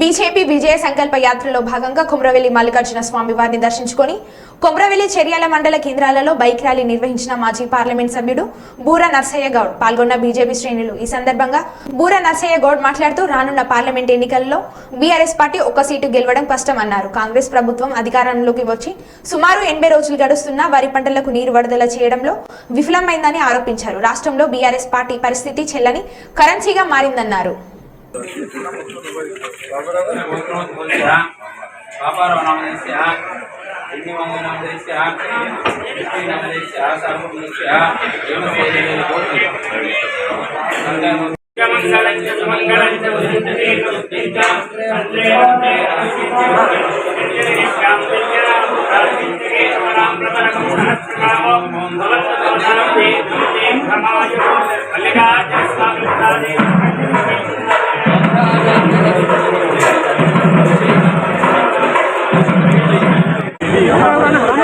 BJP విజయ సంకల్ప యాత్రలో భాగంగా కుమ్రవెల్లి మల్లికార్జున స్వామి వారిని దర్శించుకొని కుమ్రవెల్లి చెర్యాల మండల కేంద్రాలలో బైక్ ర్యాలీ నిర్వహించిన మాజీ పార్లమెంట్ సభ్యుడు బూర నర్సయ్య గౌడ్ పాల్గొన్న బీజేపీ శ్రేణులు ఈ సందర్భంగా బూర నర్సయ్య గౌడ్ మాట్లాడుతూ రానున్న పార్లమెంట్ ఎన్నికల్లో బీఆర్ఎస్ పార్టీ ఒక్క సీటు గెలవడం కష్టమన్నారు. కాంగ్రెస్ ప్రభుత్వం అధికారంలోకి వచ్చి సుమారు ఎనభై రోజులు గడుస్తున్నా వరి పంటలకు నీరు విడుదల చేయడంలో విఫలమైందని ఆరోపించారు. రాష్ట్రంలో బీఆర్ఎస్ పార్టీ పరిస్థితి చెల్లని కరెన్సీగా మారిందన్నారు. మంగళం నామదేశ్య ఎన్ని వందల నామదేశ్య ఎన్ని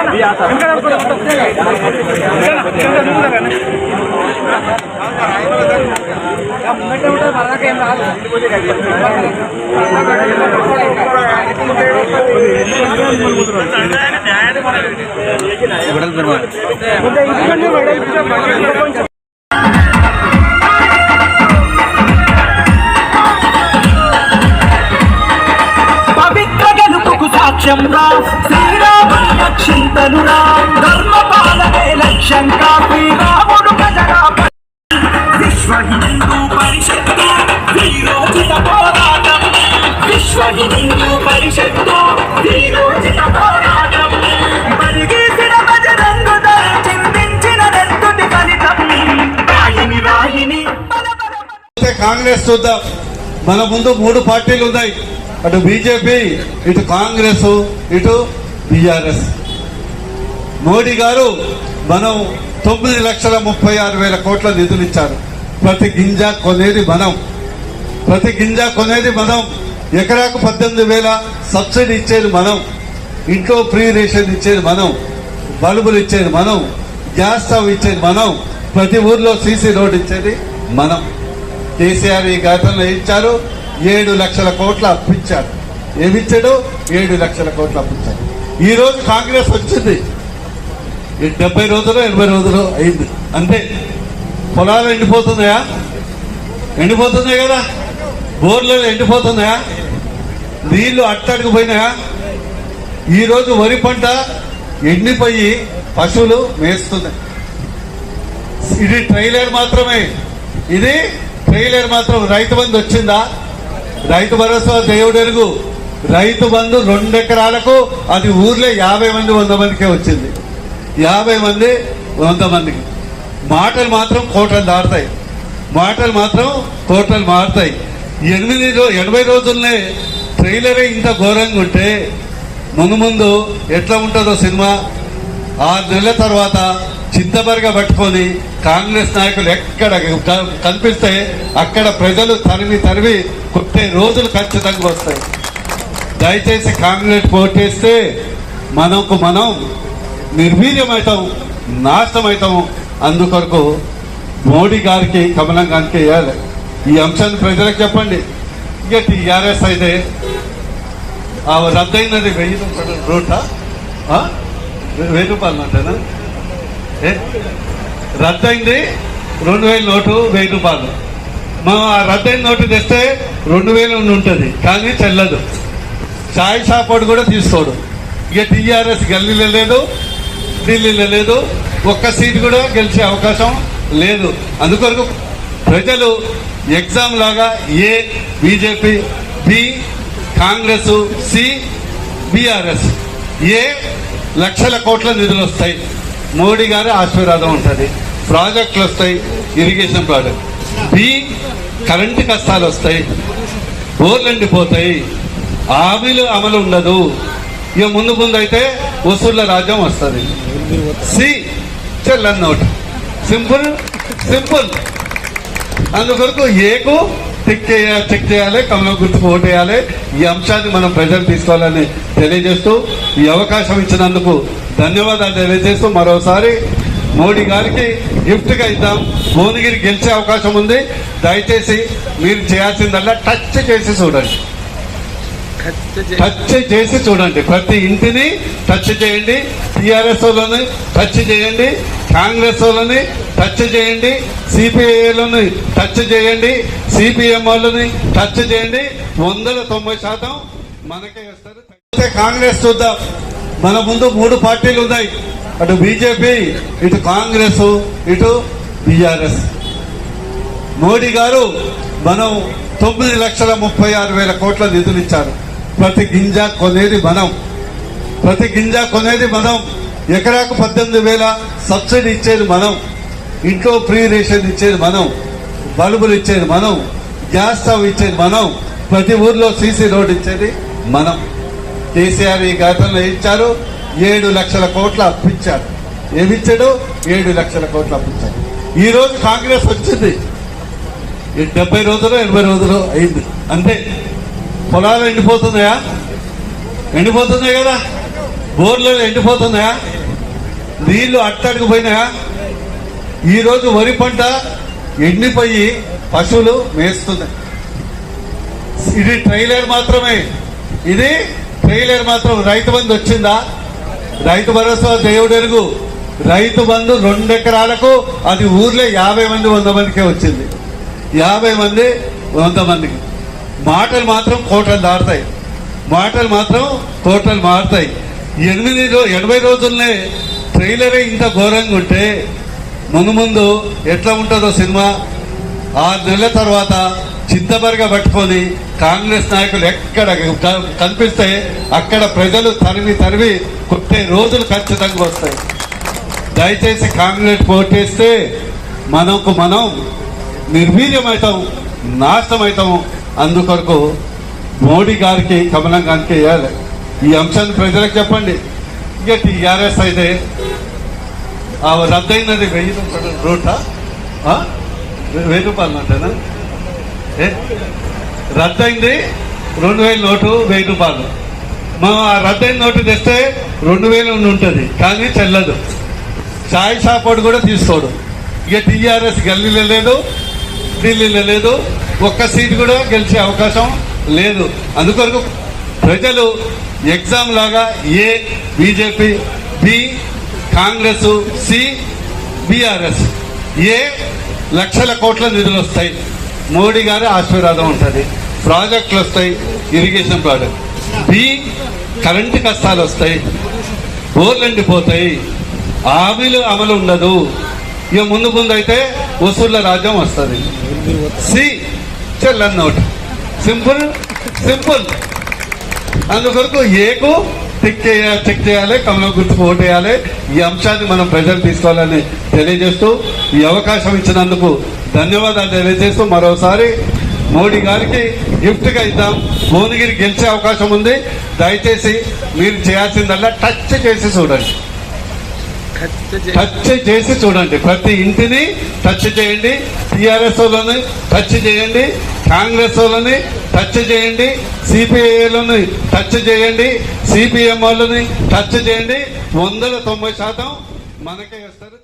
నామదేశ్య సర్వదేశ్య పవిత్ర గెలుపుకు సాక్ష్యం రా శ్రీరాముని ధర్మపాలనే లక్ష్యం కాపీ రాముడు లక్ష్యంగా శ్రీరాముడు ప్రజగా విశ్వ హిందూ పరిషత్తు వీరోచిత పోరాటం. విశ్వ హిందూ పరిషత్తు వీరోచిత పోరాటం. పరిగీసిన బజరంగు దళ నెత్తుటి ఫలితం. రాయిని రాయిని కాంగ్రెస్ చూద్దాం. మన ముందు మూడు పార్టీలు ఉన్నాయి. అటు బీజేపీ ఇటు కాంగ్రెస్ ఇటు టిఆర్ఎస్. మోడీ గారు మనం తొమ్మిది లక్షల ముప్పై ఆరు వేల కోట్ల నిధులు ఇచ్చారు ప్రతి గింజ కొనేది మనం. ప్రతి గింజ కొనేది మనం. ఎకరాకు పద్దెనిమిది వేల సబ్సిడీ ఇచ్చేది మనం. ఇంట్లో ఫ్రీ రేషన్ ఇచ్చేది మనం. బల్బులు ఇచ్చేది మనం. గ్యాస్ స్టవ్ ఇచ్చేది మనం. ప్రతి ఊర్లో సీసీ రోడ్ ఇచ్చేది మనం. కేసీఆర్ ఈ ఘటనలో ఇచ్చారు. ఏడు లక్షల కోట్ల అప్పించారు ఏమిచ్చాడు? ఏడు లక్షల కోట్ల అప్పిచ్చారు ఈ రోజు కాంగ్రెస్ వచ్చింది. ఈ డెబ్బై రోజులు ఎనభై రోజులు అయింది. అంతే. పొలాలు ఎండిపోతున్నాయా? ఎండిపోతున్నాయి కదా. బోర్లు ఎండిపోతున్నాయా? నీళ్ళు అట్టడిగిపోయినాయా ఈరోజు వరి పంట ఎండిపోయి పశువులు మేస్తున్నాయి. ఇది ట్రైలర్ మాత్రమే. ఇది ట్రైలర్ మాత్రం. రైతు బంధు వచ్చిందా? రైతు భరోసా దేవుడెరుగు. రైతు బంధు రెండు ఎకరాలకు అది ఊర్లో యాభై మంది వంద మందికే వచ్చింది. యాభై మంది వంద మందికి. మాటలు మాత్రం కోటలు దాటుతాయి. మాటలు మాత్రం కోటలు మారుతాయి. ఎనిమిది రో ఎనభై రోజులనే ట్రైలరే ఇంత ఘోరంగా ఉంటే ముందు ముందు ఎట్లా ఉంటుందో సినిమా? ఆరు నెలల తర్వాత చింతబరిగా పట్టుకొని కాంగ్రెస్ నాయకులు ఎక్కడ కనిపిస్తే అక్కడ ప్రజలు తరివి తరివి కొట్టే రోజులు ఖచ్చితంగా వస్తాయి. దయచేసి కాంగ్రెస్ పోటేస్తే మనకు మనం నిర్వీర్యమవుతాం నాశనం అందుకొరకు మోడీ గారికి కమలం గారికి వేయాలి ఈ అంశాన్ని ప్రజలకు చెప్పండి. ఇక టీఆర్ఎస్ అయితే ఆ రద్దయినది వెయ్యి రూపాయల నోటా? వెయ్యి రూపాయల నోటేనా? ఏ? రద్దయింది రెండు వేల నోటు వెయ్యి రూపాయలు. మనం ఆ రద్దయిన నోటు తెస్తే రెండు వేలు ఉంటుంది కానీ చెల్లదు. చాయ్ షాప్ వాడు కూడా తీసుకోడు. ఇక టీఆర్ఎస్ గల్లీలో లేదు ఢిల్లీలో లేదు ఒక్క సీట్ కూడా గెలిచే అవకాశం లేదు. అందుకొరకు ప్రజలు ఎగ్జామ్ లాగా A BJP B Congress C BRS ఏ లక్షల కోట్ల నిధులు వస్తాయి. మోడీ గారి ఆశీర్వాదం ఉంటుంది. ప్రాజెక్టులు వస్తాయి ఇరిగేషన్ ప్రాజెక్ట్. బి కరెంటు కష్టాలు వస్తాయి బోర్లు ఎండిపోతాయి. హామీలు అమలు ఉండదు. ఇక ముందు ముందు అయితే వసూళ్ళ రాజ్యం వస్తుంది. సి చెల్లన్ నోట్. Simple simple. అందుకొరకు ఏకు టిక్ చేయాలి చెక్ చేయాలి కమలం గుర్తుకు ఓటేయాలి ఈ అంశాన్ని మనం ప్రజలు తీసుకోవాలని తెలియజేస్తూ ఈ అవకాశం ఇచ్చినందుకు ధన్యవాదాలు తెలియజేస్తూ మరోసారి మోడీ గారికి గిఫ్ట్గా ఇద్దాం. భువనగిరి గెలిచే అవకాశం ఉంది. దయచేసి మీరు చేయాల్సిందల్లా టచ్ చేసి చూడండి. టచ్ చేసి చూడండి. ప్రతి ఇంటిని టచ్ చేయండి. టిఆర్ఎస్ వాళ్ళని టచ్ చేయండి. కాంగ్రెస్ వాళ్ళని టచ్ చేయండి. సిపిఐలను టచ్ చేయండి. సిపిఎం వాళ్ళని టచ్ చేయండి. వందల తొంభై శాతం మనకే వస్తారు. కాంగ్రెస్ చూద్దాం. మన ముందు మూడు పార్టీలు ఉన్నాయి. అటు బీజేపీ ఇటు కాంగ్రెస్ ఇటు బీఆర్ఎస్. మోడీ గారు మనం తొమ్మిది లక్షల ముప్పై ఆరు వేల కోట్ల నిధులు ఇచ్చారు ప్రతి గింజ కొనేది మనం. ప్రతి గింజ కొనేది మనం. ఎకరాకు పద్దెనిమిది వేల సబ్సిడీ ఇచ్చేది మనం. ఇంట్లో ఫ్రీ రేషన్ ఇచ్చేది మనం. బల్బులు ఇచ్చేది మనం. గ్యాస్ స్టవ్ ఇచ్చేది మనం. ప్రతి ఊర్లో సీసీ రోడ్ ఇచ్చేది మనం. కేసీఆర్ ఈ గతంలో ఇచ్చారు. ఏడు లక్షల కోట్ల అప్పించారు ఏమిచ్చాడు? ఏడు లక్షల కోట్ల అప్పించారు ఈరోజు కాంగ్రెస్ వచ్చింది. డెబ్బై రోజులు ఎనభై రోజులు అయింది. అంతే. పొలాలు ఎండిపోతున్నాయా? ఎండిపోతున్నాయి కదా. బోర్లు ఎండిపోతున్నాయా? నీళ్ళు అట్టడికి పోయినాయా? ఈరోజు వరి పంట ఎండిపోయి పశువులు మేస్తున్నాయి. ఇది ట్రైలర్ మాత్రమే. ఇది ట్రైలర్ మాత్రం. రైతు బంధు వచ్చిందా? రైతు భరోసా దేవుడెరుగు రైతు బంధు రెండు ఎకరాలకు అది ఊర్లో యాభై మంది వంద మందికే వచ్చింది. యాభై మంది వంద మందికి. మాటలు మాత్రం కోటలు దాటుతాయి. మాటలు మాత్రం కోటలు మారుతాయి. ఎనిమిది రో ఎనభై రోజుల్నే ట్రైలరే ఇంత ఘోరంగా ఉంటే ముందు ముందు ఎట్లా ఉంటుందో సినిమా? ఆరు నెలల తర్వాత చింతబరిగా పట్టుకొని కాంగ్రెస్ నాయకులు ఎక్కడ కనిపిస్తే అక్కడ ప్రజలు తరిమి తరిమి కొట్టే రోజులు ఖచ్చితంగా వస్తాయి. దయచేసి కాంగ్రెస్ ఓటేస్తే మనకు మనం నిర్వీర్యమవుతాం నాశనం అందుకొరకు మోడీ గారికి కమలం గారికి వేయాలి. ఈ అంశాన్ని ప్రజలకు చెప్పండి. ఇక టీఆర్ఎస్ అయితే ఆ రద్దయినది వెయ్యి రూపాయలు రోడ్డా? వెయ్యి రూపాయలు అంటేనా? ఏ? రద్దయింది రెండు వేల నోటు వెయ్యి రూపాయలు. మనం ఆ రద్దయిన నోటు తెస్తే రెండు వేలు ఉంటుంది కానీ చెల్లదు. చాయ్ షాప్ కూడా తీసుకోడు. ఇక టీఆర్ఎస్ గల్లీలో లేదు ఢిల్లీలో లేదు. ఒక్క సీట్ కూడా గెలిచే అవకాశం లేదు. అందుకొరకు ప్రజలు ఎగ్జామ్ లాగా A BJP B Congress C BRS ఏ లక్షల కోట్ల నిధులు వస్తాయి. మోడీ గారి ఆశీర్వాదం ఉంటుంది. ప్రాజెక్టులు వస్తాయి ఇరిగేషన్ ప్రాజెక్ట్. బి కరెంటు కష్టాలు వస్తాయి బోర్లు ఎండిపోతాయి. హామీలు అమలు ఉండదు. ఇక ముందు ముందు అయితే వసూళ్ళ రాజ్యం వస్తుంది. సి చెల్లన్ నోట్. Simple simple. అందుకొరకు ఏకు టిక్ చేయాలి చెక్ చేయాలి కమలం గుర్తుకు ఓటేయాలి ఈ అంశాన్ని మనం ప్రజలు తీసుకోవాలని తెలియజేస్తూ ఈ అవకాశం ఇచ్చినందుకు ధన్యవాదాలు తెలియజేస్తూ మరోసారి మోడీ గారికి గిఫ్ట్గా ఇద్దాం. భువనగిరి గెలిచే అవకాశం ఉంది. దయచేసి మీరు చేయాల్సిందల్లా టచ్ చేసి చూడండి. టచ్ చేసి చూడండి. ప్రతి ఇంటిని టచ్ చేయండి. టిఆర్ఎస్ వాళ్ళని టచ్ చేయండి. కాంగ్రెస్ వాళ్ళని టచ్ చేయండి. సిపిఐలను టచ్ చేయండి. సిపిఎం వాళ్ళని టచ్ చేయండి. వందల తొంభై శాతం మనకే వస్తారు